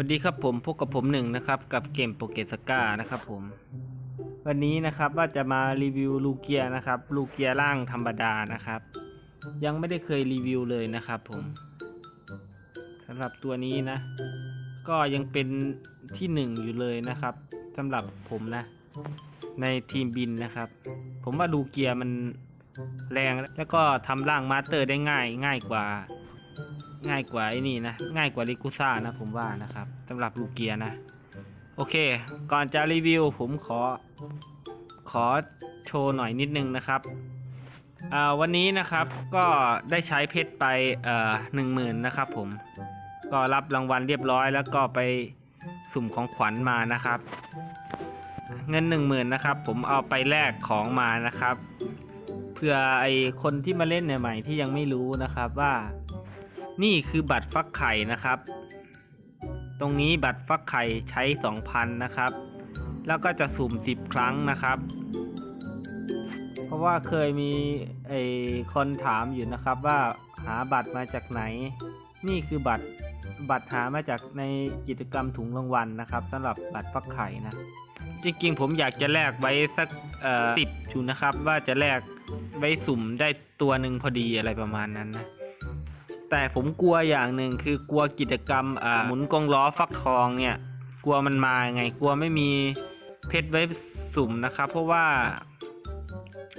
วัสดีครับผมพบกับผมหนึ่งนะครับกับเกมโปเกสกานะครับผม วันนี้นะครับว่าจะมารีวิวลูเกียนะครับลูเกียร่างธรรมดานะครับ ยังไม่ได้เคยรีวิวเลยนะครับผมสำหรับตัวนี้นะ ก็ยังเป็นที่หนึ่งอยู่เลยนะครับสำหรับผมนะ ในทีมบินนะครับ ผมว่าลูเกียมันแรงแล้วก็ทำร่างมาสเตอร์ได้ง่ายง่ายกว่า ง่ายกว่าไอ้นี่นะ ง่ายกว่าลิกุซ่านะผมว่านะครับสำหรับลูเกียนะ โอเค ก่อนจะรีวิวผมขอ ขอโชว์หน่อยนิดนึงนะครับอ่าวันนี้นะครับก็ได้ใช้เพชรไปเอ่อหนึ่งหมื่นนะครับผมก็รับรางวัลเรียบร้อย แล้วก็ไปสุ่มของขวัญมานะครับ เงินหนึ่งหมื่นนะครับ ผมเอาไปแลกของมานะครับเพื่อไอคนที่มาเล่นใหม่ๆที่ยังไม่รู้นะครับว่า นี่คือบัตรฟักไข่นะครับ ตรงนี้บัตรฟักไข่ใช้ 2,000 นะครับ แล้วก็จะสุ่ม 10 ครั้งนะครับ เพราะว่าเคยมีไอ้คนถามอยู่นะครับว่าหาบัตรมาจากไหน นี่คือบัตรบัตรหามาจากในกิจกรรมถุงรางวัลนะครับสำหรับบัตรฟักไข่นะ จริงๆผมอยากจะแลกไว้สักสิบอยู่นะครับ ว่าจะแลกไว้สุ่มได้ตัวหนึ่งพอดีอะไรประมาณนั้นนะ แต่ผมกลัวอย่างหนึ่งคือกลัวกิจกรรมอ่าหมุนกงล้อฟักทองเนี่ย กลัวมันมาไงกลัวไม่มีเพชรไว้สุ่มนะครับ เพราะว่า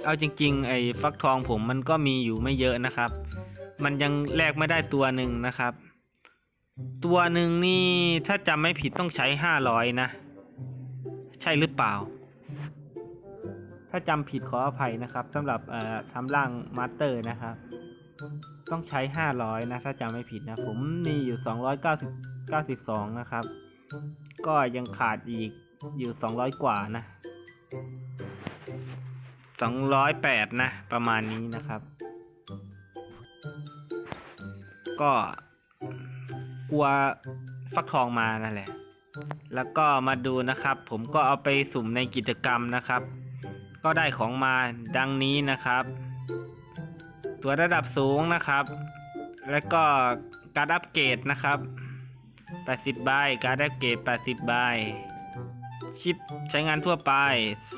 เอาจริง ๆ ไอ้ฟักทองผมมันก็มีอยู่ไม่เยอะนะครับ มันยังแลกไม่ได้ตัวหนึ่งนะครับ ตัวหนึ่งนี่ถ้าจำไม่ผิดต้องใช้ห้าร้อยนะ ใช่หรือเปล่า ถ้าจำผิดขออภัยนะครับสำหรับเอ่อทำร่างมาสเตอร์นะครับ ต้องใช้ 500 นะ ถ้าจำไม่ผิดนะ ผมมีอยู่ 290 92 นะครับ ก็ยังขาดอีกอยู่ 200 กว่านะ 208 นะ ประมาณนี้นะครับ ก็กลัวฟักทองมานั่นแหละ แล้วก็มาดูนะครับ ผมก็เอาไปสุ่มในกิจกรรมนะครับ ก็ได้ของมาดังนี้นะครับ ตัวระดับสูงนะครับ แล้วก็การอัปเกรดนะครับ 80 ใบ การอัปเกรด 80 ใบ ชิปใช้งานทั่วไป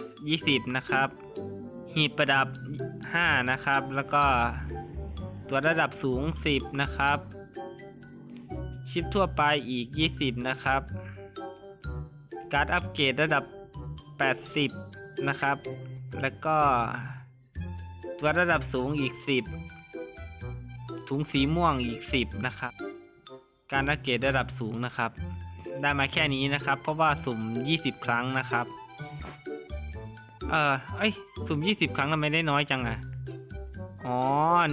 20 นะครับ หีบประดับ 5 นะครับ แล้วก็ตัวระดับสูง 10 นะครับ ชิปทั่วไปอีก 20 นะครับ การอัปเกรดระดับ 80 นะครับ แล้วก็ ตัวระดับสูงอีก10ถุงสีม่วงอีก10นะครับ การอัปเกรดระดับสูงนะครับ ได้มาแค่นี้นะครับ เพราะว่าสุ่ม20ครั้งนะครับ เออเอ้ย สุ่ม20ครั้งทำไมได้น้อยจังอะอ๋อ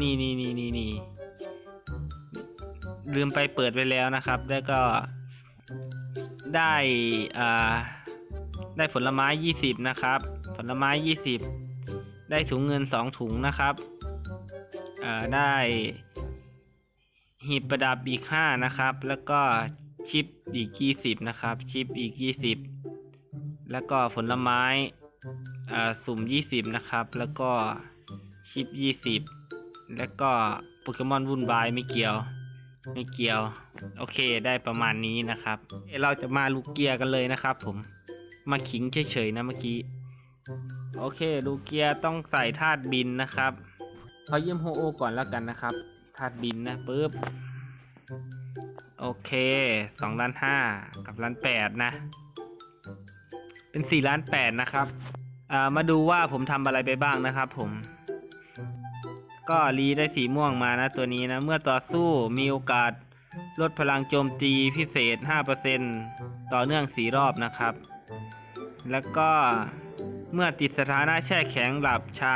นี่นี่นี่นี่นี่ลืมไปเปิดไปแล้วนะครับ แล้วก็ได้อ่าได้ผลไม้ 20 นะครับ ผลไม้ 20 ได้ถุงเงิน2ถุงนะครับอ่อได้หีบประดับอีก5นะครับ แล้วก็ชิปอีก20นะครับ ชิปอีก20แล้วก็ผลไม้อ่อสุ่ม20นะครับ แล้วก็ชิป20แล้วก็โปเกมอนวุ่นวายไม่เกี่ยวไม่เกี่ยว โอเคได้ประมาณนี้นะครับ เราจะมาลูกเกียร์กันเลยนะครับผมมาขิงเฉยๆนะเมื่อกี้ โอเคลูกเกียร์ต้องใส่ธาตุบินนะครับขอยืมโฮโอก่อนแล้วกันนะครับธาตุบินนะปึ๊บโอเคสองล้านห้ากับล้านแปดนะ เป็นสี่ล้านแปดนะครับอ่ามาดูว่าผมทำอะไรไปบ้างนะครับผม ก็รีได้สีม่วงมานะตัวนี้นะ เมื่อต่อสู้มีโอกาสลดพลังโจมตีพิเศษ 5%ต่อเนื่อง4รอบนะครับ แล้วก็ เมื่อติดสถานะแช่แข็งหลับชา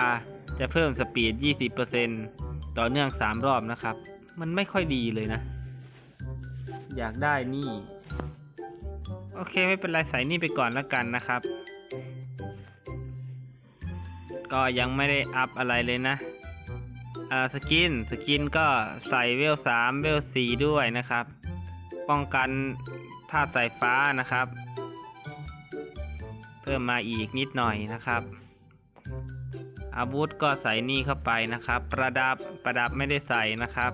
จะเพิ่มสปีด 20%ต่อเนื่อง 3 รอบนะครับ มันไม่ค่อยดีเลยนะ อยากได้นี่ โอเคไม่เป็นไรใส่นี่ไปก่อนแล้วกันนะครับ ก็ยังไม่ได้อัพอะไรเลยนะอ่าสกิน สกินก็ใส่เวล 3 เวล 4 ด้วยนะครับ ป้องกันธาตุสายฟ้านะครับ เพิ่มมาอีกนิดหน่อยนะครับ อาวุธก็ใส่นี่เข้าไปนะครับ ประดับประดับไม่ได้ใส่นะครับ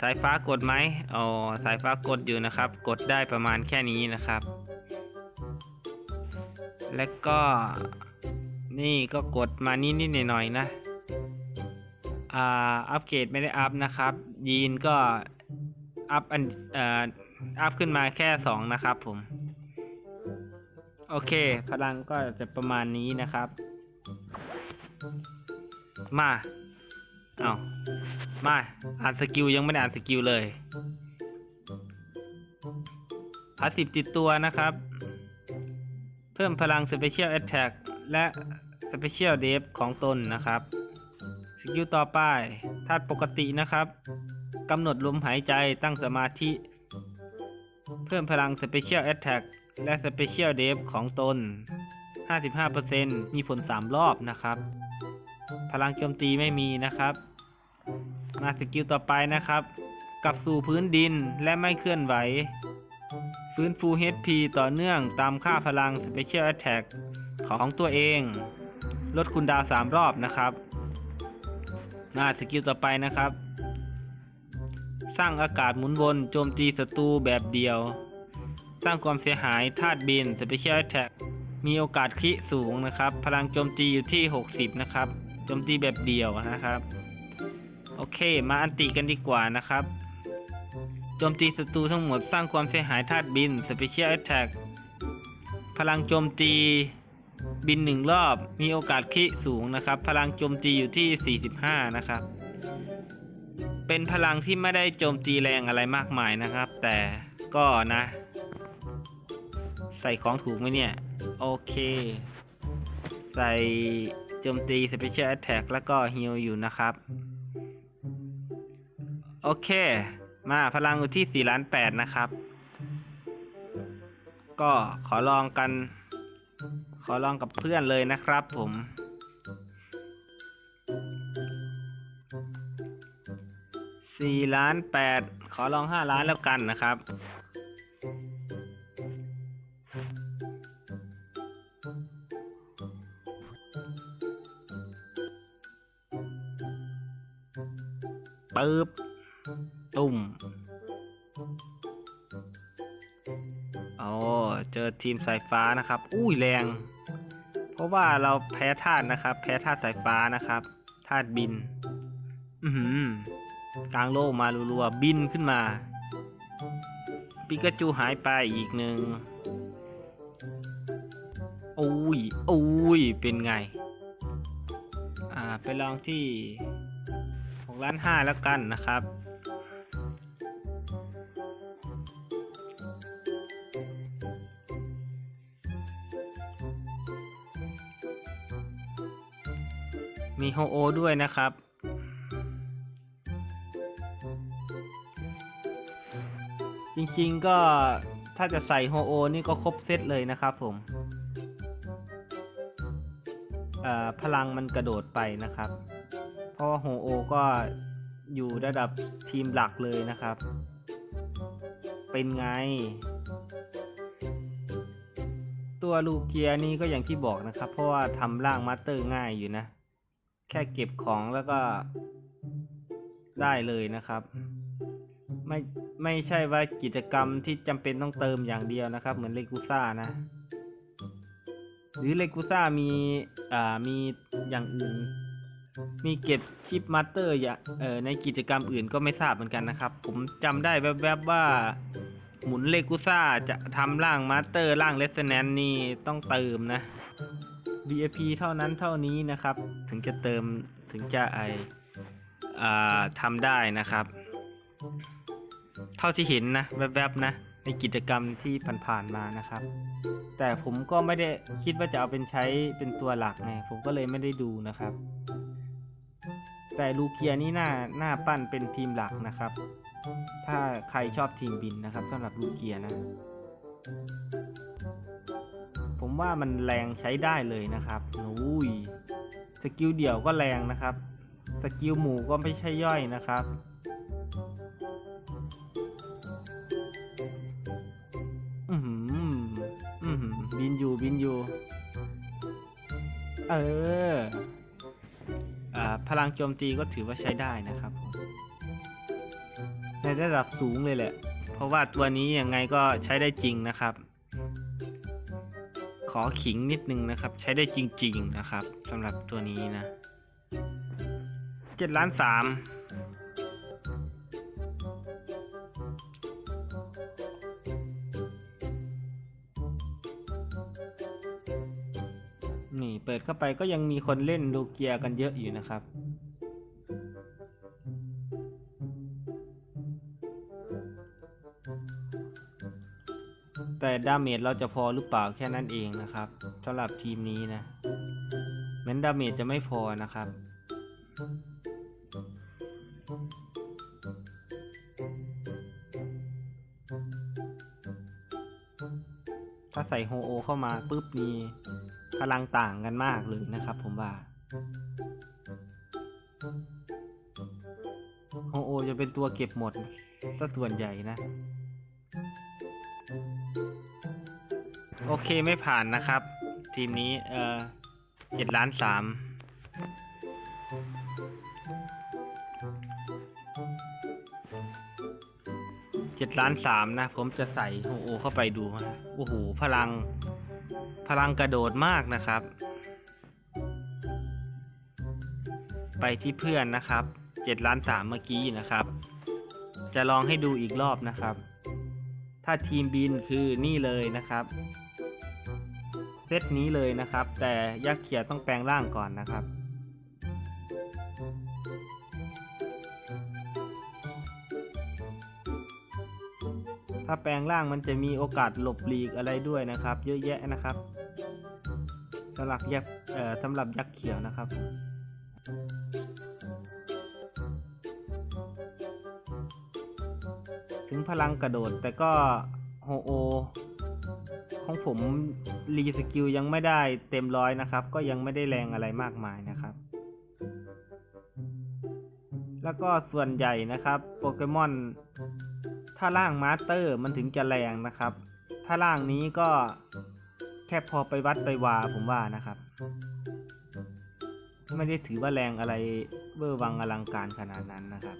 สายฟ้ากดไหมอ๋อสายฟ้ากดอยู่นะครับ กดได้ประมาณแค่นี้นะครับ แล้วก็นี่ก็กดมานิดนิดหน่อยๆนะอ่าอัปเกรดไม่ได้อัพนะครับ ยีนก็อัพอันอ่ออัพขึ้นมาแค่ 2 นะครับผม โอเค พลังก็จะประมาณนี้นะครับ มาเอามาอ่านสกิลยังไม่ได้อ่านสกิลเลยพาสิบติดตัวนะครับ เพิ่มพลัง Special Attack และ Special d e f ของตนนะครับสกิลต่อไปธาตุปกตินะครับกำหนดลมหายใจตั้งสมาธิ เพิ่มพลัง Special Attack แและ Special d e f ของตน 55%มีผล 3 รอบนะครับ พลังโจมตีไม่มีนะครับ มาสกิลต่อไปนะครับกลับสู่พื้นดินและไม่เคลื่อนไหว ฟื้นฟู HP ต่อเนื่องตามค่าพลัง Special Attack ของตัวเอง ลดคุณดาว 3 รอบนะครับมาสกิลต่อไปนะครับ สร้างอากาศหมุนวนโจมตีศัตรูแบบเดียว สร้างความเสียหายธาตุบิน Special Attack มีโอกาสคริสูงนะครับ พลังโจมตีอยู่ที่ 60 นะครับ โจมตีแบบเดียวนะครับ โอเค มาอันติกันดีกว่านะครับ โจมตีศัตรูทั้งหมดสร้างความเสียหายธาตุบิน Special Attack พลังโจมตีบินหนึ่งรอบ มีโอกาสคริสูงนะครับ พลังโจมตีอยู่ที่ 45 นะครับ เป็นพลังที่ไม่ได้โจมตีแรงอะไรมากมายนะครับ แต่ก็นะ ใส่ของถูกไหมเนี่ย โอเค ใส่โจมตี Special Attack แล้วก็ฮิลอยู่นะครับ โอเค มาพลังอยู่ที่ 4 ล้าน 8 นะครับ ก็ขอลองกัน ขอลองกับเพื่อนเลยนะครับผมสี่ล้านแปดขอลองห้าล้านแล้วกันนะครับ ปึ๊บตุ่มโอ้เจอทีมสายฟ้านะครับ อุ้ยแรง เพราะว่าเราแพ้ธาตุนะครับ แพ้ธาตุสายฟ้านะครับธาตุบิน อือหือกลางโลกมารัวๆบินขึ้นมา ปิกาจูหายไปอีกหนึ่งโอ้ยโอ้ยเป็นไง อ่า ไปลองที่ ล้านห้าแล้วกันนะครับ มีโฮโอด้วยนะครับจริงๆก็ถ้าจะใส่โฮโอนี่ก็ครบเซตเลยนะครับผมอ่อพลังมันกระโดดไปนะครับ ราะว่าโฮโอก็อยู่ระดับทีมหลักเลยนะครับ เป็นไง ตัวลูเกียนี่ก็อย่างที่บอกนะครับ เพราะว่าทำร่างมาสเตอร์ง่ายอยู่นะ แค่เก็บของแล้วก็ได้เลยนะครับไม่ไม่ใช่ว่ากิจกรรมที่จำเป็นต้องเติมอย่างเดียวนะครับ เหมือนเลกูซ่านะ หรือเลกูซ่ามีอ่ามีอย่างอื่น มีเก็บชิปมาสเตอร์อย่างเออในกิจกรรมอื่นก็ไม่ทราบเหมือนกันนะครับ ผมจำได้แวบๆว่า หมุนเลกูซ่าจะทำร่างมาสเตอร์ร่างเลสแนนนี่ต้องเติมนะ VIP เท่านั้นเท่านี้นะครับ ถึงจะเติมถึงจะไออาทำได้นะครับ เท่าที่เห็นนะแวบๆนะ ในกิจกรรมที่ผ่านๆมานะครับ แต่ผมก็ไม่ได้คิดว่าจะเอาเป็นใช้เป็นตัวหลักไงผมก็เลยไม่ได้ดูนะครับ แต่ลูเกียนี่หน้าหน้าปั้นเป็นทีมหลักนะครับ ถ้าใครชอบทีมบินนะครับสำหรับลูเกียนะ ผมว่ามันแรงใช้ได้เลยนะครับอุ้ยสกิลเดี่ยวก็แรงนะครับ สกิลหมู่ก็ไม่ใช่ย่อยนะครับอือหืออือหือบินอยู่บินอยู่ เออ พลังโจมตีก็ถือว่าใช้ได้นะครับ ในระดับสูงเลยแหละ เพราะว่าตัวนี้ยังไงก็ใช้ได้จริงนะครับ ขอขิงนิดนึงนะครับ ใช้ได้จริง ๆ นะครับสำหรับตัวนี้นะ7ล้าน3 เปิดเข้าไปก็ยังมีคนเล่นลูเกียกันเยอะอยู่นะครับ แต่ดาเมจเราจะพอหรือเปล่าแค่นั้นเองนะครับสำหรับทีมนี้นะแม้นดาเมจจะไม่พอนะครับถ้าใส่โฮโอเข้ามาปุ๊บนี่ พลังต่างกันมากเลยนะครับผมว่าโฮโอจะเป็นตัวเก็บหมดซะส่วนใหญ่นะ โอเคไม่ผ่านนะครับ ทีมนี้เออเจ็ดล้านสามเจ็ดล้านสามนะ ผมจะใส่โอโอเข้าไปดูนะโอ้โห พลัง พลังกระโดดมากนะครับ ไปที่เพื่อนนะครับเจ็ดล้านสามเมื่อกี้นะครับ จะลองให้ดูอีกรอบนะครับ ถ้าทีมบินคือนี่เลยนะครับเซตนี้เลยนะครับ แต่ยักษ์เขียต้องแปลงร่างก่อนนะครับ ถ้าแปลงร่างมันจะมีโอกาสหลบหลีกอะไรด้วยนะครับ เยอะแยะนะครับสำหรับยักษ์เอ่อสำหรับยักษ์เขียวนะครับถึงพลังกระโดดแต่ก็โฮโอ ของผมรีสกิลยังไม่ได้เต็มร้อยนะครับ ก็ยังไม่ได้แรงอะไรมากมายนะครับ แล้วก็ส่วนใหญ่นะครับโปเกมอน ถ้าร่างมาสเตอร์มันถึงจะแรงนะครับ ถ้าร่างนี้ก็แค่พอไปวัดไปวาผมว่านะครับ ไม่ได้ถือว่าแรงอะไรเวอร์วังอลังการขนาดนั้นนะครับ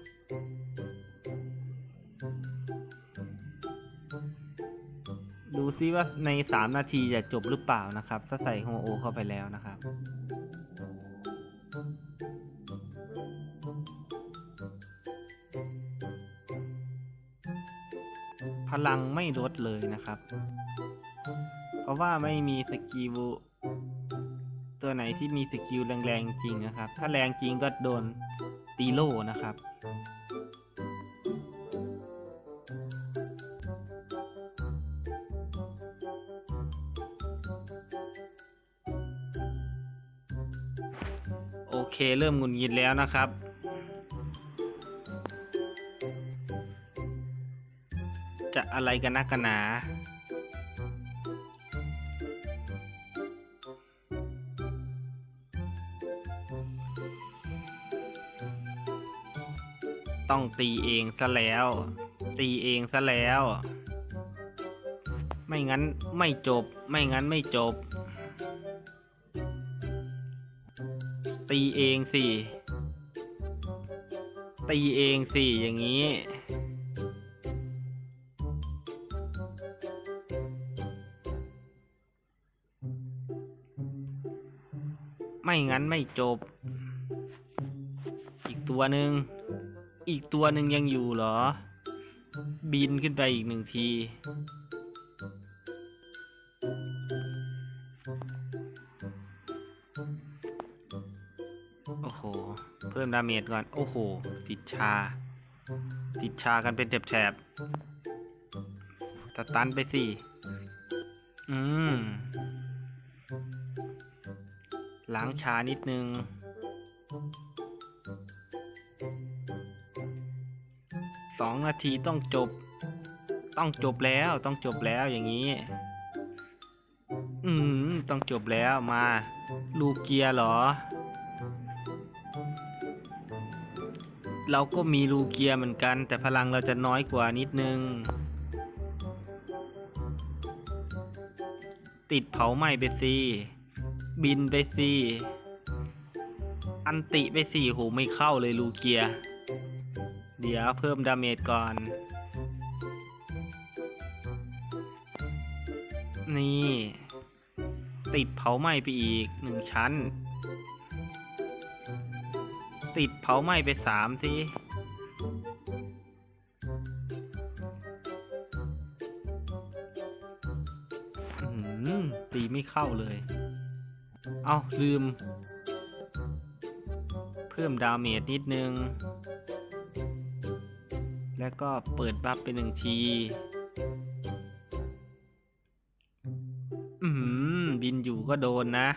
ดูซิว่าใน 3 นาทีจะจบหรือเปล่านะครับถ้าใส่โฮโอเข้าไปแล้วนะครับ พลังไม่ลดเลยนะครับ เพราะว่าไม่มีสกิลตัวไหนที่มีสกิลแรงๆจริงนะครับ ถ้าแรงจริงก็โดนตีโล่นะครับ โอเคเริ่มงุนงิดแล้วนะครับ อะไรกันนักกันหนา ต้องตีเองซะแล้ว ตีเองซะแล้ว ไม่งั้นไม่จบ ไม่งั้นไม่จบ ตีเองสิ ตีเองสิอย่างนี้ ไม่งั้นไม่จบ อีกตัวหนึ่ง อีกตัวหนึ่งยังอยู่เหรอ บินขึ้นไปอีกหนึ่งที โอ้โห เพิ่มดาเมจก่อน โอ้โห ติดชา ติดชากันเป็นแถบๆสตันไปสิ อืม ล้างชานิดนึง สองนาทีต้องจบ ต้องจบแล้ว ต้องจบแล้วอย่างนี้ อืม ต้องจบแล้วมา ลูเกียร์เหรอ เราก็มีลูเกียร์เหมือนกัน แต่พลังเราจะน้อยกว่านิดนึง ติดเผาไหม้ไปสิ บินไปสิอันติไปสิโหไม่เข้าเลยลูเกีย เดี๋ยวเพิ่มดาเมจก่อน นี่ ติดเผาไหม้ไปอีกหนึ่งชั้น ติดเผาไหม้ไปสามสิตีไม่เข้าเลย เอาลืม เพิ่มดาเมจนิดนึง แล้วก็เปิดบัฟไปหนึ่งที อืมบินอยู่ก็โดนนะ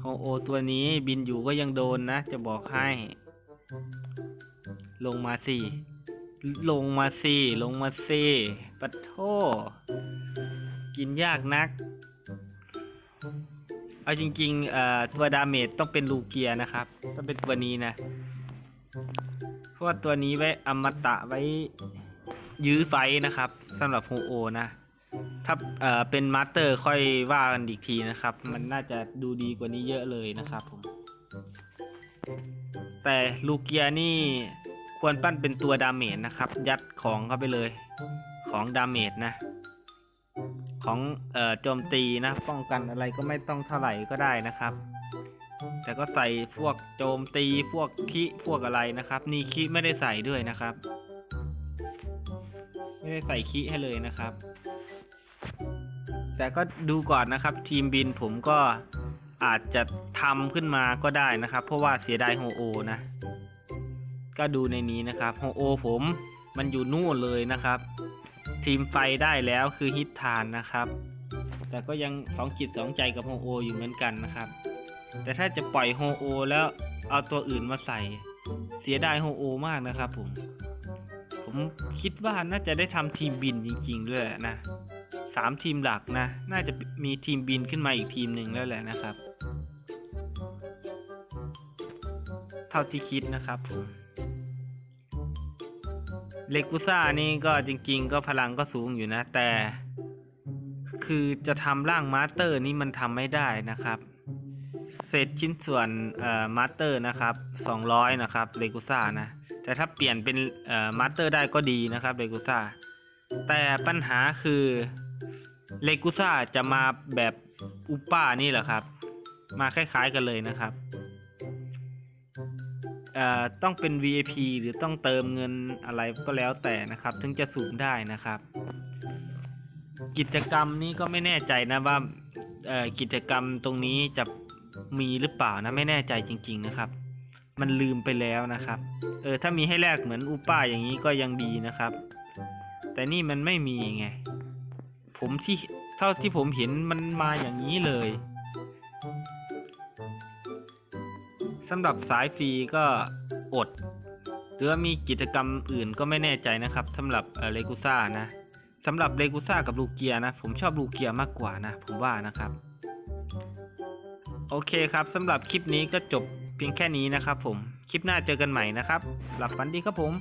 โฮโอตัวนี้บินอยู่ก็ยังโดนนะ จะบอกให้ ลงมาสิลงมาสิลงมาสิปัดโทกินยากนัก เอาจริงๆเอ่อตัวดาเมจต้องเป็นลูเกียนะครับ ต้องเป็นตัวนี้นะ เพราะว่าตัวนี้ไว้อมตะไว้ยื้อไฟนะครับสำหรับโฮโอนะ ถ้าเอ่อเป็นมาสเตอร์ค่อยว่ากันอีกทีนะครับ มันน่าจะดูดีกว่านี้เยอะเลยนะครับผม แต่ลูเกียนี่ควรปั้นเป็นตัวดาเมจนะครับ ยัดของเข้าไปเลย ของดาเมจนะ ของเอ่อโจมตีนะ ป้องกันอะไรก็ไม่ต้องเท่าไหร่ก็ได้นะครับ แต่ก็ใส่พวกโจมตีพวกคิพวกอะไรนะครับ นี่คิไม่ได้ใส่ด้วยนะครับ ไม่ได้ใส่คิให้เลยนะครับ แต่ก็ดูก่อนนะครับ ทีมบินผมก็อาจจะทำขึ้นมาก็ได้นะครับ เพราะว่าเสียดายโฮโอนะ ก็ดูในนี้นะครับโฮโอผมมันอยู่นู่นเลยนะครับ ทีมไฟได้แล้วคือฮิตทานนะครับ แต่ก็ยังสองจิตสองใจกับโฮโออยู่เหมือนกันนะครับ แต่ถ้าจะปล่อยโฮโอแล้วเอาตัวอื่นมาใส่ เสียดายโฮโอมากนะครับผม ผมคิดว่าน่าจะได้ทำทีมบินจริงๆด้วยนะสามทีมหลักนะ น่าจะมีทีมบินขึ้นมาอีกทีมหนึ่งแล้วแหละนะครับ เท่าที่คิดนะครับผม เลกุซ่านี่ก็จริง ๆ ก็พลังก็สูงอยู่นะ แต่ คือจะทำร่างมาสเตอร์นี่มันทำไม่ได้นะครับเศษชิ้นส่วนเอ่อมาสเตอร์นะครับ 200 นะครับเลกุซ่านะ แต่ถ้าเปลี่ยนเป็นเอ่อมาสเตอร์ได้ก็ดีนะครับเลกุซ่าแต่ปัญหาคือเลกุซ่าจะมาแบบอุปป้านี่แหละครับ มาคล้ายๆกันเลยนะครับ ต้องเป็น VIP หรือต้องเติมเงินอะไรก็แล้วแต่นะครับ ถึงจะสูงได้นะครับ กิจกรรมนี้ก็ไม่แน่ใจนะว่ากิจกรรมตรงนี้จะมีหรือเปล่านะไม่แน่ใจจริง ๆนะครับ มันลืมไปแล้วนะครับ เออถ้ามีให้แลกเหมือนอูป้าอย่างนี้ก็ยังดีนะครับ แต่นี่มันไม่มีไง ผมที่เท่าที่ผมเห็นมันมาอย่างนี้เลย สำหรับสายฟรีก็อด หรือว่ามีกิจกรรมอื่นก็ไม่แน่ใจนะครับสำหรับเลกูซ่านะสำหรับเลกูซ่ากับลูเกียนะ ผมชอบลูเกียมากกว่านะ ผมว่านะครับ โอเคครับสำหรับคลิปนี้ก็จบเพียงแค่นี้นะครับผม คลิปหน้าเจอกันใหม่นะครับ หลับฝันดีครับผม